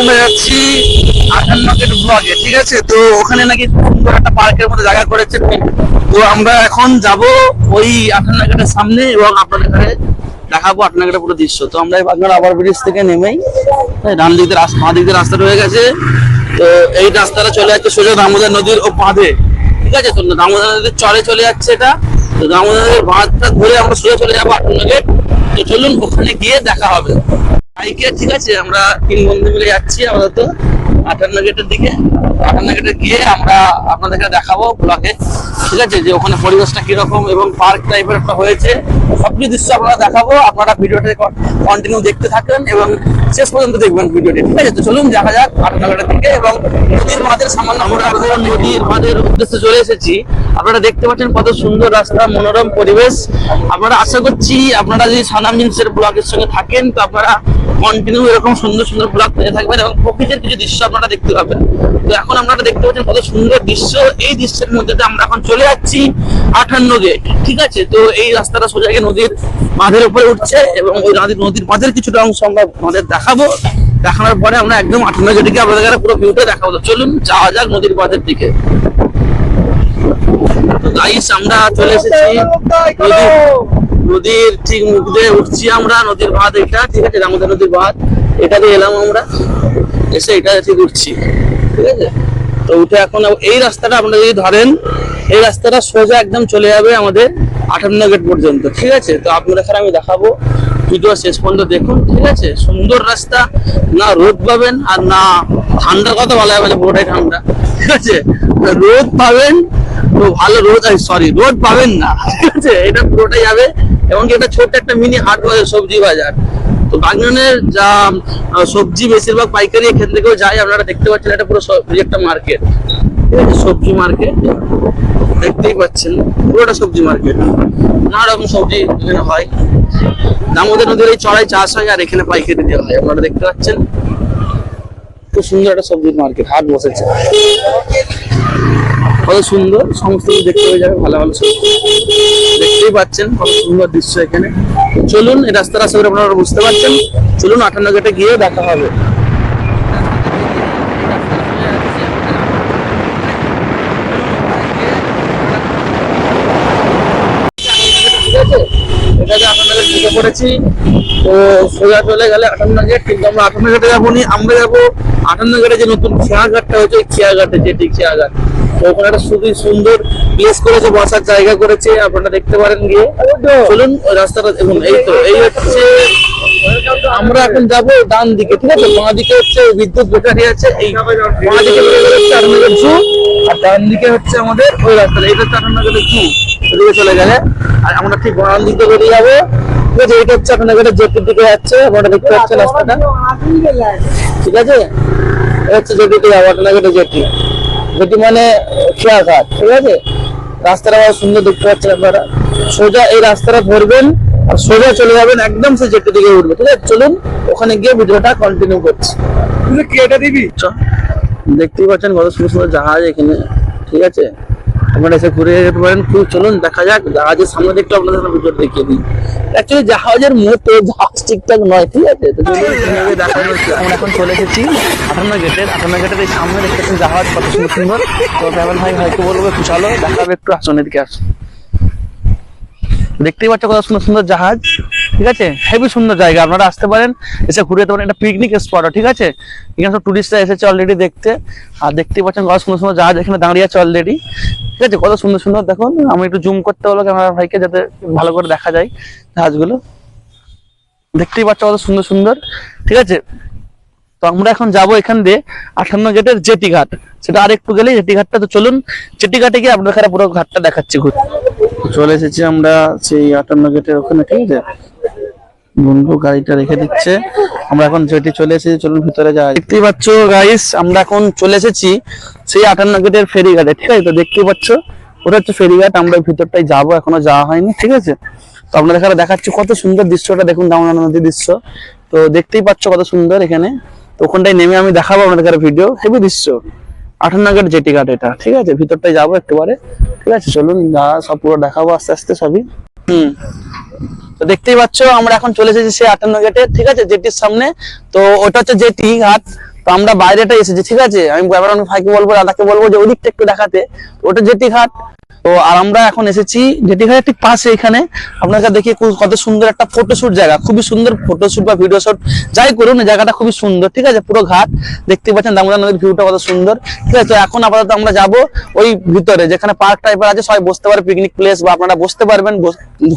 আমরা যাচ্ছি আঠান্ন গেট ব্লগে ঠিক আছে? তো ওখানে নাকি সুন্দর একটা পার্কের মধ্যে জায়গা করেছে। তো আমরা এখন যাব ওই আঠান্ন গেটের সামনে এবং আপনাদের এখানে দেখাবো আঠান্ন গেটের পুরো দৃশ্য। তো আমরা বাগনার আবার ব্রিজ থেকে নেমেই ডান দিক রাস্তা, বাঁ দিক দিয়ে রাস্তা রয়ে গেছে। তো এই রাস্তাটা চলে যাচ্ছে সোজা দামোদর নদীর ও বাঁধে। ঠিক আছে? তো দামোদর নদীর চরে চলে যাচ্ছে এটা। তো দামোদর নদীর বাঁধটা ধরে আমরা সোজা চলে যাব আঠান্ন গেট তো চলুন ওখানে গিয়ে দেখা হবে। বাইকে ঠিক আছে আমরা তিন বন্ধু মিলে যাচ্ছি আপাতত আটান্ন গেটের দিকে। গেটে গিয়ে আমরা আপনাদেরকে দেখাবো ব্লকে ঠিক আছে? যে ওখানে পরিবেশটা কীরকম এবং পার্ক টাইপের একটা হয়েছে সবকিছু দৃশ্য আপনারা দেখাবো। আপনারা ভিডিওটা কন্টিনিউ দেখতে থাকেন এবং শেষ পর্যন্ত দেখবেন ভিডিওটি। ঠিক আছে? তো চলুন, দেখা যাক আটান্ন গেটের দিকে এবং নদীর মাঝের সামান্য আমরা নদীর মাঝের উদ্দেশ্যে চলে এসেছি। আপনারা দেখতে পাচ্ছেন কত সুন্দর রাস্তা, মনোরম পরিবেশ। আপনারা আশা করছি আপনারা যদি সানাম জিন্সের ব্লগের সঙ্গে থাকেন, তো আপনারা কন্টিনিউ এরকম সুন্দর সুন্দর ব্লগ পেয়ে থাকবেন এবং প্রকৃতির কিছু দৃশ্য আপনারা দেখতে পাবেন। তো এখন আপনারা দেখতে পাচ্ছেন কত সুন্দর দৃশ্য। এই দৃশ্যের মধ্যে আমরা এখন চলে যাচ্ছি আঠান্ন গেট ঠিক আছে? তো এই রাস্তাটা সোজা গিয়ে নদীর বাঁধের উপরে উঠছে এবং ওই নদীর নদীর বাঁধের কিছুটা অংশ আমরা আমাদের দেখাবো। দেখানোর পরে আমরা একদম আঠান্ন গেটে গিয়ে আপনাদের পুরো ভিউটা দেখাবো। চলুন যাওয়া যাক নদীর বাঁধের দিকে। গাইস আমরা চলে এসেছি নদীর নদীর ঠিক মুখ দিয়ে উঠছি আমরা নদীর বাঁধ এটা ঠিক আছে? দামোদর নদীর বাঁধ এটা দিয়ে এলাম আমরা। এসে এটা ঠিক উঠছি। ঠিক আছে? তো উঠে এখন এই রাস্তাটা আপনারা যদি ধরেন, এই রাস্তাটা সোজা একদম চলে যাবে আমাদের আটান্ন গেট পর্যন্ত, ঠিক আছে? তো আপনাদের এখানে আমি দেখাবো ভিডিও শেষ পর্যন্ত দেখুন, ঠিক আছে? সুন্দর রাস্তা, না রোদ পাবেন আর না ঠান্ডার কথা বলা যাবে পুরোটাই ঠান্ডা, ঠিক আছে? রোদ পাবেন, তো ভালো রোদ সরি রোদ পাবেন না, ঠিক আছে? এটা পুরোটাই যাবে, এমনকি এটা ছোট্ট একটা মিনি হাট বাজার সবজি বাজার তো বাগনানের যা সবজি বেশিরভাগ পাইকারি এখান থেকেও যায়, আপনারা দেখতে পাচ্ছেন এটা পুরো একটা মার্কেট সবজি মার্কেট দেখতেই পাচ্ছেন, পুরোটা সবজি মার্কেট নানা রকম সবজি এখানে হয়। দামোদর নদীর এই চড়াই চাষ হয়, আর এখানে পাইকারি দেওয়া হয়। আপনারা দেখতে পাচ্ছেন, খুব সুন্দর একটা সবজির মার্কেট হাট বসেছে। কত সুন্দর, সমস্ত কিছু দেখতে হয়ে যাবে, ভালো ভালো দেখতেই পাচ্ছেন, কত সুন্দর দৃশ্য এখানে। চলুন, এই রাস্তার আশা আপনারা বুঝতে পারছেন। চলুন, আটান্ন গেটে গিয়ে দেখা হবে। ঢুকে পড়েছি সোজা চলে গেলে কিন্তু আমরা যাব নি, আমরা যাব যে নতুন খেয়া ঘাটটা হয়েছে, ওই খেয়া ঘাটে যেটি খেয়া ঘাট তো ওখানে একটা খুবই সুন্দর। প্লেস করেছে, বসার জায়গা করেছে, আপনারা দেখতে পারেন গিয়ে। চলুন রাস্তাটা দেখুন, এই তো, এই হচ্ছে আমরা এখন যাব ডান দিকে, ঠিক আছে? বাঁ দিকে হচ্ছে বিদ্যুৎ ব্যাটারি আছে, এই বাঁ দিকে হচ্ছে জু, আর ডান দিকে হচ্ছে আমাদের ওই রাস্তাটা, এটা হচ্ছে জু চলে গেলে। আর আমরা ঠিক বাম দিকে বেরিয়ে যাব, ঠিক আছে? এটা হচ্ছে আটান্নগরের জেটির দিকে যাচ্ছে দেখতে রাস্তাটা। ঠিক আছে? এটা হচ্ছে জেটি যেটি মানে খেয়াঘাট ঠিক আছে? রাস্তাটা আবার সুন্দর দেখতে পাচ্ছেন আপনারা সোজা এই রাস্তাটা ধরবেন আর সোজা চলে যাবেন একদম সে জেটি দিকে উঠবে ঠিক আছে? চলুন ওখানে গিয়ে ভিডিওটা কন্টিনিউ করছি। এটা দিবি। দেখতেই পাচ্ছেন কত সুন্দর সুন্দর জাহাজ এখানে ঠিক আছে? আপনারা এসে ঘুরে যেতে পারেন। খুব চলুন, দেখা যাক। জাহাজের সামনে দেখতে আপনাদের ভিডিও দেখিয়ে দিই। অ্যাকচুয়ালি জাহাজের মতো জাহাজ ঠিকঠাক নয়, ঠিক আছে? তো আমরা এখন চলে এসেছি আঠান্ন গেটের আঠান্ন গেটের সামনে দেখতেছেন জাহাজ, কত সুন্দর তো ভাই, ভাইকে বলব চলো, দেখাবে একটু আসুন এদিকে আসুন। দেখতেই পাচ্ছ কত সুন্দর সুন্দর জাহাজ, ঠিক আছে? হেভি সুন্দর জায়গা, আপনারা আসতে পারেন, এসে ঘুরে যেতে পারেন। এটা পিকনিক স্পট ঠিক আছে? এখানে সব টুরিস্টরা এসেছে অলরেডি দেখতে। আর দেখতেই পাচ্ছেন কত সুন্দর সুন্দর জাহাজ এখানে দাঁড়িয়ে আছে অলরেডি ঠিক আছে? কত সুন্দর সুন্দর, দেখুন। আমি একটু জুম করতে হলো ক্যামেরা ভাইকে যাতে ভালো করে দেখা যায় জাহাজগুলো। দেখতেই পাচ্ছ কত সুন্দর সুন্দর। ঠিক আছে? তো আমরা এখন যাব এখান দিয়ে আঠান্ন গেটের জেটি ঘাট। সেটা আরেকটু গেলে জেটি ঘাটটা, তো চলুন, জেটি ঘাটে গিয়ে আপনার পুরো ঘাটটা দেখাচ্ছি ঘুরে চলে এসেছি আমরা সেই আটান্ন গেটের ওখানে, ঠিক আছে? বন্ধু গাড়িটা রেখে দিচ্ছে। আমরা এখন যেটি চলে এসেছি, চলুন ভিতরে যাই দেখতেই পাচ্ছ গাইস আমরা এখন চলে এসেছি সেই আটান্ন গেটের ফেরি ঘাটে ঠিক আছে? তো দেখতেই পাচ্ছ, ওটা হচ্ছে ফেরি ঘাট আমরা ভিতরটাই যাব, এখনও যাওয়া হয়নি, ঠিক আছে? তো আপনাদের এখানে দেখাচ্ছি কত সুন্দর দৃশ্যটা, দেখুন দামোদর নদীর দৃশ্য। তো দেখতেই পাচ্ছ কত সুন্দর এখানে। তো ওখানটায় নেমে আমি দেখাবো আপনাদের ভিডিও হেভি দৃশ্য। আঠান্ন গেট জেটি ঘাট এটা। ঠিক আছে? ভিতরটায় যাব একটুবারে। ঠিক আছে? চলুন, যা সব পুরো দেখাবো আস্তে আস্তে সবই। হুম। তো দেখতেই পাচ্ছ, আমরা এখন চলে এসেছি সেই আটান্ন গেটে। ঠিক আছে? জেটির সামনে। তো ওটা হচ্ছে জেটি ঘাট। তো আমরা বাইরেটা এসেছি, ঠিক আছে? আমি ব্যাপার ভাইকে বলব দাদাকে বলব যে ওদিকটা একটু দেখাতে। ওটা জেটি ঘাট। তো আর আমরা এখন এসেছি জেটি ঘাটের ঠিক পাশে এখানে। আপনাকে দেখি কত সুন্দর একটা ফটোশুট জায়গা। খুবই সুন্দর ফটোশুট বা ভিডিও শুট যাই করুন জায়গাটা খুবই সুন্দর, ঠিক আছে? পুরো ঘাট দেখতে পাচ্ছেন, দামোদর নদীর ভিউটা কত সুন্দর, ঠিক আছে? তো এখন আপাতত আমরা যাব ওই ভিতরে, যেখানে পার্ক টাইপের আছে, সবাই বসতে পারে পিকনিক প্লেস বা আপনারা বসতে পারবেন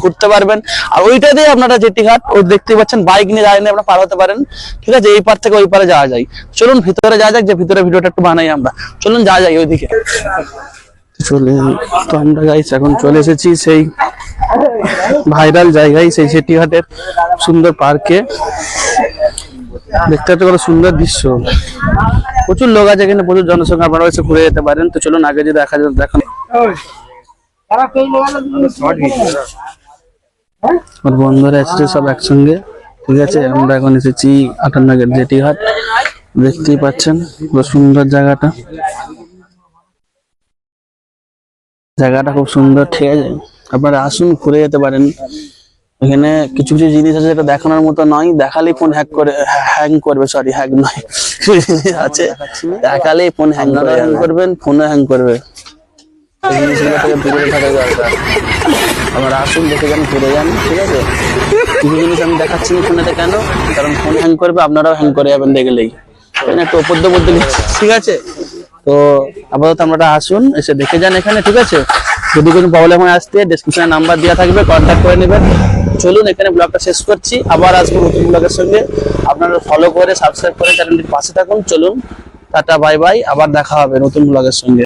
ঘুরতে পারবেন। আর ওইটা দিয়ে আপনারা জেটি ঘাট ওই দেখতে পাচ্ছেন বাইক নিয়ে দাঁড়িয়ে আপনারা পার হতে পারেন, ঠিক আছে? এই পার থেকে ওই পারে যাওয়া যায়। চলুন ভিতরে যাওয়া যাক, যে ভিতরে ভিডিওটা একটু বানাই আমরা। চলুন যাওয়া যাই ওইদিকে। চলে, তো আমরা গাইস এখন চলে এসেছি সেই ভাইরাল জায়গায়, সেই সেটিঘাটের সুন্দর পার্কে দেখতে একটা কত সুন্দর দৃশ্য। প্রচুর লোক আছে এখানে, প্রচুর জনসংখ্যা আপনারা এসে ঘুরে যেতে পারেন। তো চলুন আগে যদি দেখা যায় দেখান। বন্ধুরা এসেছে সব একসঙ্গে। ঠিক আছে, আমরা এখন এসেছি আটান্নগর জেটিঘাট। দেখতেই পাচ্ছেন সুন্দর জায়গাটা। জায়গাটা খুব সুন্দর ঠিক আছে? আপনারা আসুন ঘুরে যেতে পারেন। এখানে কিছু কিছু জিনিস আছে যেটা দেখানোর মতো নয় দেখালেই ফোন হ্যাক করে হ্যাং করবে সরি হ্যাক নয়। আছে দেখালেই ফোন হ্যাং করে হ্যাং করবেন হ্যাং করবে। এই জিনিসগুলো থেকে দূরে থাকা দরকার। আপনারা আসুন দেখে যান ঘুরে যান ঠিক আছে? কিছু জিনিস আমি দেখাচ্ছি না ফোনেতে কেন? কারণ ফোন হ্যাং করবে আপনারাও হ্যাং করে যাবেন দেখলেই। একটু বলতে ঠিক আছে? তো আপাতত আমরা আসুন, এসে দেখে যান এখানে, ঠিক আছে? যদি কোনো প্রবলেম হয় আসতে ডিসক্রিপশনে নাম্বার দেওয়া থাকবে কন্ট্যাক্ট করে নেবেন। চলুন, এখানে ব্লগটা শেষ করছি। আবার আসব নতুন ব্লগের সঙ্গে। আপনারা ফলো করে সাবস্ক্রাইব করে চ্যানেলটির পাশে থাকুন। চলুন, টাটা বাই বাই আবার দেখা হবে নতুন ব্লগের সঙ্গে।